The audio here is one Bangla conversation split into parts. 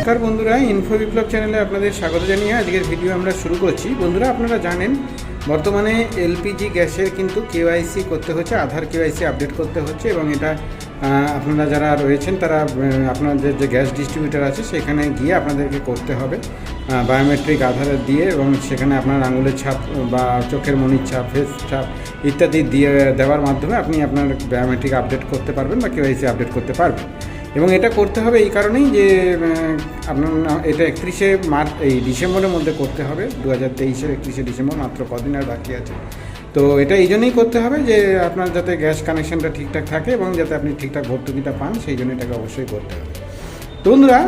নমস্কার বন্ধুরা ইনফো বিপ্লব চ্যানেলে আপনাদের স্বাগত জানিয়ে আজকের ভিডিও আমরা শুরু করছি। বন্ধুরা, আপনারা জানেন, বর্তমানে এলপিজি গ্যাসের কিন্তু কেওয়াইসি করতে হচ্ছে আধার কেওয়াইসি আপডেট করতে হচ্ছে এবং এটা আপনারা যারা রয়েছেন, তারা আপনাদের যে গ্যাস ডিস্ট্রিবিউটার আছে, সেখানে গিয়ে আপনাদেরকে করতে হবে বায়োমেট্রিক আধার দিয়ে এবং সেখানে আপনার আঙুলের ছাপ বা চোখের মনির ছাপ ফেস ছাপ ইত্যাদি দিয়ে দেওয়ার মাধ্যমে আপনি আপনার বায়োমেট্রিক আপডেট করতে পারবেন বা কেওয়াইসি আপডেট করতে পারবেন। এবং এটা করতে হবে এই কারণেই যে আপনার এটা একত্রিশে মার্চ এই ডিসেম্বরের মধ্যে করতে হবে। দু হাজার তেইশের একত্রিশে ডিসেম্বর মাত্র কদিন আর বাকি আছে। তো এটা এই জন্যই করতে হবে যে, আপনার যাতে গ্যাস কানেকশনটা ঠিকঠাক থাকে এবং যাতে আপনি ঠিকঠাক ভর্তুকিটা পান, সেই জন্য এটাকে অবশ্যই করতে হবে। তো বন্ধুরা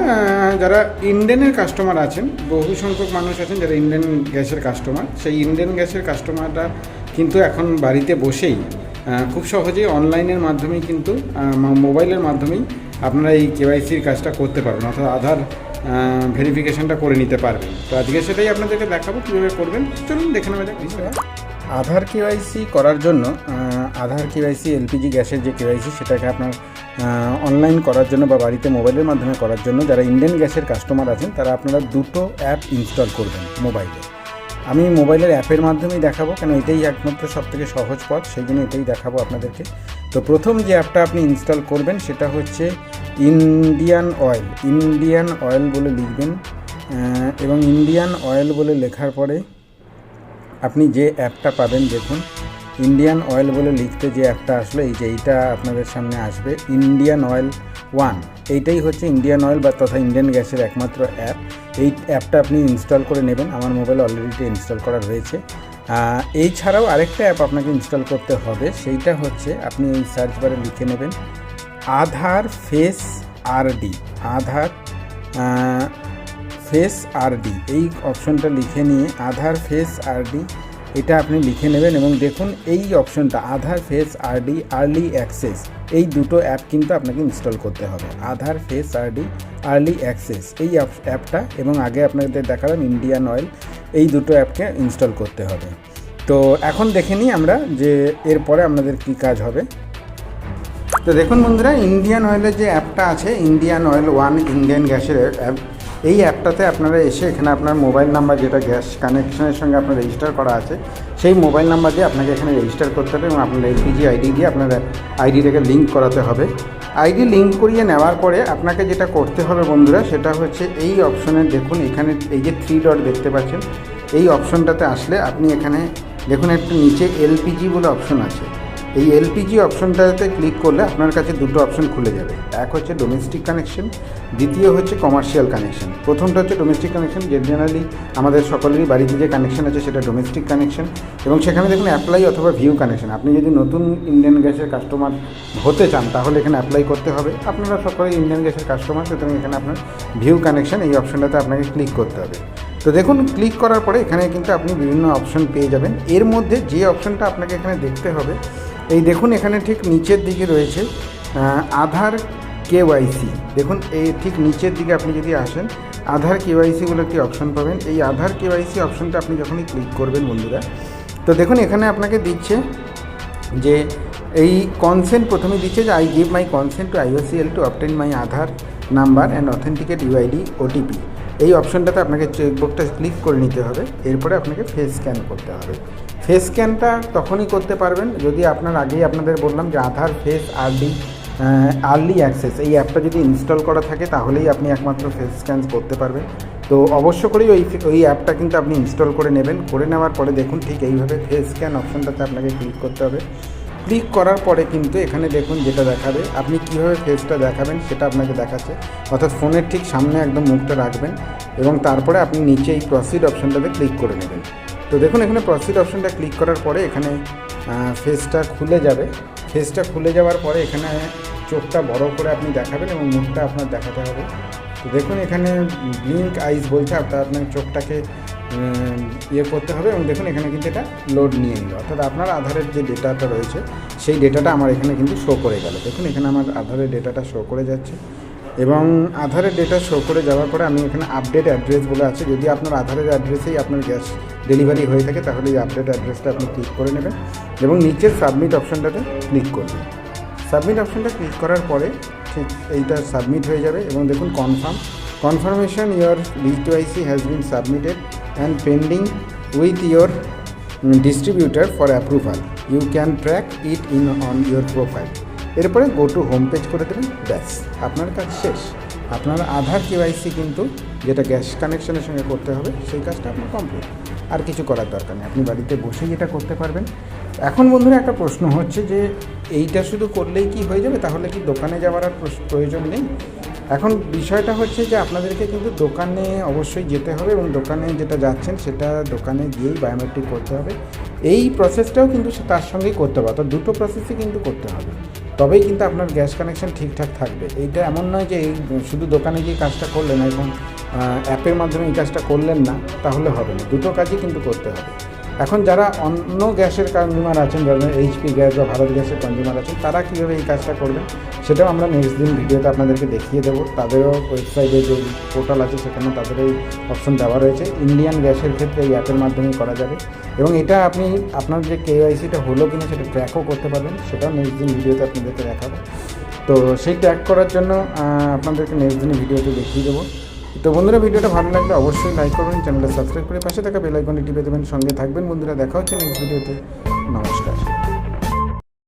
যারা ইন্ডেনের কাস্টমার আছেন, বহু সংখ্যক মানুষ আছেন যারা ইন্ডেন গ্যাসের কাস্টমার। সেই ইন্ডেন গ্যাসের কাস্টমাররা কিন্তু এখন বাড়িতে বসেই খুব সহজেই অনলাইনের মাধ্যমেই কিন্তু মোবাইলের মাধ্যমেই আপনারা এই কেওয়াইসির কাজটা করতে পারবেন, অর্থাৎ আধার ভেরিফিকেশনটা করে নিতে পারবেন। তো আজকে সেটাই আপনাদেরকে দেখাবো, কীভাবে করবেন। চলুন, দেখে নেওয়া যাক। আধার কেওয়াইসি করার জন্য আধার কেওয়াইসি, এলপিজি গ্যাসের যে কেওয়াইসি, সেটাকে আপনার অনলাইন করার জন্য বা বাড়িতে মোবাইলের মাধ্যমে করার জন্য, যারা ইন্ডিয়ান গ্যাসের কাস্টমার আছেন, তারা আপনারা দুটো অ্যাপ ইনস্টল করবেন মোবাইলে আমি মোবাইলের অ্যাপের মাধ্যমেই দেখাবো, কেন এটাই একমাত্র সব থেকে সহজ পথ, সেই জন্য এটাই দেখাবো আপনাদেরকে। তো প্রথম যে অ্যাপটা আপনি ইনস্টল করবেন, সেটা হচ্ছে ইন্ডিয়ান অয়েল। ইন্ডিয়ান অয়েল বলে লিখবেন এবং ইন্ডিয়ান অয়েল বলে লেখার পরে আপনি যে অ্যাপটা পাবেন, দেখুন, ইন্ডিয়ান অয়েল বলে লিখতে যে অ্যাপটা আসলো, এই যে এইটা আপনাদের সামনে আসবে, ইন্ডিয়ান অয়েল ওয়ান। এইটাই হচ্ছে ইন্ডিয়ান অয়েল বা তথা ইন্ডিয়ান গ্যাসের একমাত্র অ্যাপ এই অ্যাপটা আপনি ইনস্টল করে নেবেন। আমার মোবাইলে অলরেডি ইনস্টল করা রয়েছে। এই ছাড়াও আরেকটা অ্যাপ আপনাকে ইনস্টল করতে হবে। সেইটা হচ্ছে আপনি এই সার্চ বারে লিখে নেবেন Aadhaar face RD Aadhaar face RD এই অপশনটা লিখে নিয়ে আধার ফেস আরডি এটা আপনি লিখে নেবেন এবং দেখুন এই অপশনটা Aadhaar face RD early access এই দুটো অ্যাপ কিন্তু আপনাকে ইনস্টল করতে হবে। Aadhaar face RD early access এই অ্যাপটা এবং আগে আপনাদের দেখালাম ইন্ডিয়ান অয়েল এই দুটো অ্যাপকে ইনস্টল করতে হবে। তো এখন দেখে নিই আমরা যে এরপরে আপনাদের কী কাজ হবে। তো দেখুন বন্ধুরা ইন্ডিয়ান অয়েলের যে অ্যাপটা আছে ইন্ডিয়ান অয়েল ওয়ান ইন্ডিয়ান গ্যাসের অ্যাপ এই অ্যাপটাতে আপনারা এসে এখানে আপনার মোবাইল নাম্বার যেটা গ্যাস কানেকশনের সঙ্গে আপনার রেজিস্টার করা আছে, সেই মোবাইল নাম্বার দিয়ে আপনাকে এখানে রেজিস্টার করতে হবে এবং আপনার এলপিজি আইডি দিয়ে আপনার আইডিটাকে লিঙ্ক করাতে হবে। আইডি লিঙ্ক করিয়ে নেওয়ার পরে আপনাকে যেটা করতে হবে বন্ধুরা, সেটা হচ্ছে এই অপশনে দেখুন, এখানে এই যে থ্রি ডট দেখতে পাচ্ছেন, এই অপশনটাতে আসলে আপনি এখানে দেখুন, একটু নিচে এলপিজি বলে অপশন আছে। এই এলপিজি অপশনটাতে ক্লিক করলে আপনার কাছে দুটো অপশন খুলে যাবে। এক হচ্ছে ডোমেস্টিক কানেকশন দ্বিতীয় হচ্ছে কমার্শিয়াল কানেকশন প্রথমটা হচ্ছে ডোমেস্টিক কানেকশন জেনারেলি আমাদের সকলেরই বাড়িতে যে কানেকশন আছে সেটা ডোমেস্টিক কানেকশন এবং সেখানে দেখুন অ্যাপ্লাই অথবা ভিউ কানেকশন আপনি যদি নতুন ইন্ডিয়ান গ্যাসের কাস্টমার হতে চান, তাহলে এখানে অ্যাপ্লাই করতে হবে। আপনারা সকলে ইন্ডিয়ান গ্যাসের কাস্টমার সুতরাং এখানে আপনার ভিউ কানেকশন এই অপশনটাতে আপনাকে ক্লিক করতে হবে। তো দেখুন ক্লিক করার পরে এখানে কিন্তু আপনি বিভিন্ন অপশন পেয়ে যাবেন। এর মধ্যে যে অপশনটা আপনাকে এখানে দেখতে হবে এই দেখুন, এখানে ঠিক নিচের দিকে রয়েছে আধার কেওয়াইসি দেখুন এই ঠিক নিচের দিকে আপনি যদি আসেন, আধার কেওয়াইসি বলে একটি অপশন পাবেন। এই আধার কেওয়াইসি অপশনটা আপনি যখনই ক্লিক করবেন বন্ধুরা, তো দেখুন, এখানে আপনাকে দিচ্ছে যে এই কনসেন্ট প্রথমে দিচ্ছে যে I give my consent to IOCL to obtain my Aadhaar number and authenticate UID OTP এই অপশনটাতে আপনাকে চেকবুকটা ক্লিক করে নিতে হবে। এরপরে আপনাকে ফেস স্ক্যান করতে হবে। ফেস স্ক্যানটা তখনই করতে পারবেন যদি আপনার আগেই আপনাদের বললাম যে Aadhaar face RD early access এই অ্যাপটা যদি ইনস্টল করা থাকে তাহলেই আপনি একমাত্র ফেস স্ক্যান করতে পারবেন। তো অবশ্য করেই ওই ওই অ্যাপটা কিন্তু আপনি ইনস্টল করে নেবেন। করে নেওয়ার পরে দেখুন ঠিক এইভাবে ফেস স্ক্যান অপশনটাতে আপনাকে ক্লিক করতে হবে। ক্লিক করার পরে কিন্তু এখানে দেখুন যেটা দেখাবে, আপনি কীভাবে ফেসটা দেখাবেন সেটা আপনাকে দেখাচ্ছে। অর্থাৎ ফোনের ঠিক সামনে একদম মুখটা রাখবেন এবং তারপরে আপনি নিচে এই প্রসিড অপশানটাতে ক্লিক করে নেবেন। তো দেখুন এখানে প্রসিড অপশানটা ক্লিক করার পরে এখানে ফেসটা খুলে যাবে। ফেসটা খুলে যাওয়ার পরে এখানে চোখটা বড় করে আপনি দেখাবেন এবং মুখটা আপনার দেখাতে হবে। তো দেখুন এখানে ব্লিঙ্ক আইস বলছে অর্থাৎ আপনার চোখটাকে ইয়ে করতে হবে এবং দেখুন এখানে কিন্তু এটা লোড নিয়ে নিল। অর্থাৎ আপনার আধারের যে ডেটাটা রয়েছে, সেই ডেটাটা আমার এখানে কিন্তু শো করে গেল। দেখুন এখানে আমার আধারের ডেটাটা শো করে যাচ্ছে এবং আধারের ডেটা শো করে যাওয়ার পরে আমি এখানে আপডেট অ্যাড্রেস বলে আছে। যদি আপনার আধারের অ্যাড্রেসেই আপনার গ্যাস ডেলিভারি হয়ে থাকে, তাহলে এই আপডেট অ্যাড্রেসটা আপনি ক্লিক করে নেবেন এবং নিচের সাবমিট অপশানটাতে ক্লিক করবেন। সাবমিট অপশানটা ক্লিক করার পরে ঠিক এইটা সাবমিট হয়ে যাবে এবং দেখুন confirm confirmation your D2IC has been submitted and pending with your mm, distributor for approval. You can track it in on your profile. এরপরে গো টু হোম পেজ করে দেবেন ব্যাস। আপনার কাজ শেষ। আপনার আধার কেওয়াইসি কিন্তু যেটা গ্যাস কানেকশনের সঙ্গে করতে হবে সেই কাজটা আপনার কমপ্লিট আর কিছু করার দরকার নেই। আপনি বাড়িতে বসেই এটা করতে পারবেন। এখন বন্ধুরা একটা প্রশ্ন হচ্ছে যে এইটা শুধু করলেই কি হয়ে যাবে? তাহলে কি দোকানে যাওয়ার আর প্রয়োজন নেই? এখন বিষয়টা হচ্ছে যে আপনাদেরকে কিন্তু দোকানে অবশ্যই যেতে হবে এবং দোকানে যেটা যাচ্ছেন সেটা দোকানে গিয়েই বায়োমেট্রিক করতে হবে। এই প্রসেসটাও কিন্তু তার সঙ্গেই করতে হবে, অর্থাৎ দুটো প্রসেসই কিন্তু করতে হবে। তবেই কিন্তু আপনার গ্যাস কানেকশন ঠিকঠাক থাকবে। এইটা এমন নয় যে এই শুধু দোকানে গিয়ে কাজটা করলেন এবং অ্যাপের মাধ্যমে এই কাজটা করলেন না, তাহলে হবে না। দুটো কাজই কিন্তু করতে হবে। এখন যারা অন্য গ্যাসের কনজিউমার আছেন, যারা এইচপি গ্যাস বা ভারত গ্যাসের কনজিউমার আছেন, তারা কীভাবে এই কাজটা করবেন? সেটাও আমরা নেক্সট দিন ভিডিওতে আপনাদেরকে দেখিয়ে দেবো। তাদেরও ওয়েবসাইটে যে পোর্টাল আছে, সেখানে তাদের এই অপশন দেওয়া রয়েছে। ইন্ডিয়ান গ্যাসের ক্ষেত্রে এই অ্যাপের মাধ্যমে করা যাবে। এবং এটা আপনি, আপনার যে কেওয়াইসিটা হলো কিনা সেটা ট্র্যাকও করতে পারবেন। সেটাও নেক্সট দিন ভিডিওতে আপনাদেরকে দেখাবো। তো সেই ট্র্যাক করার জন্য আপনাদেরকে নেক্সট দিনে ভিডিওতে দেখিয়ে দেবো। তো বন্ধুরা, ভিডিওটা ভালো লাগলে অবশ্যই লাইক করবেন চ্যানেলটা সাবস্ক্রাইব করে পাশে থাকা বেল টিপে দেবেন। সঙ্গে থাকবেন বন্ধুরা, দেখা হচ্ছে নেক্সট ভিডিওতে নমস্কার।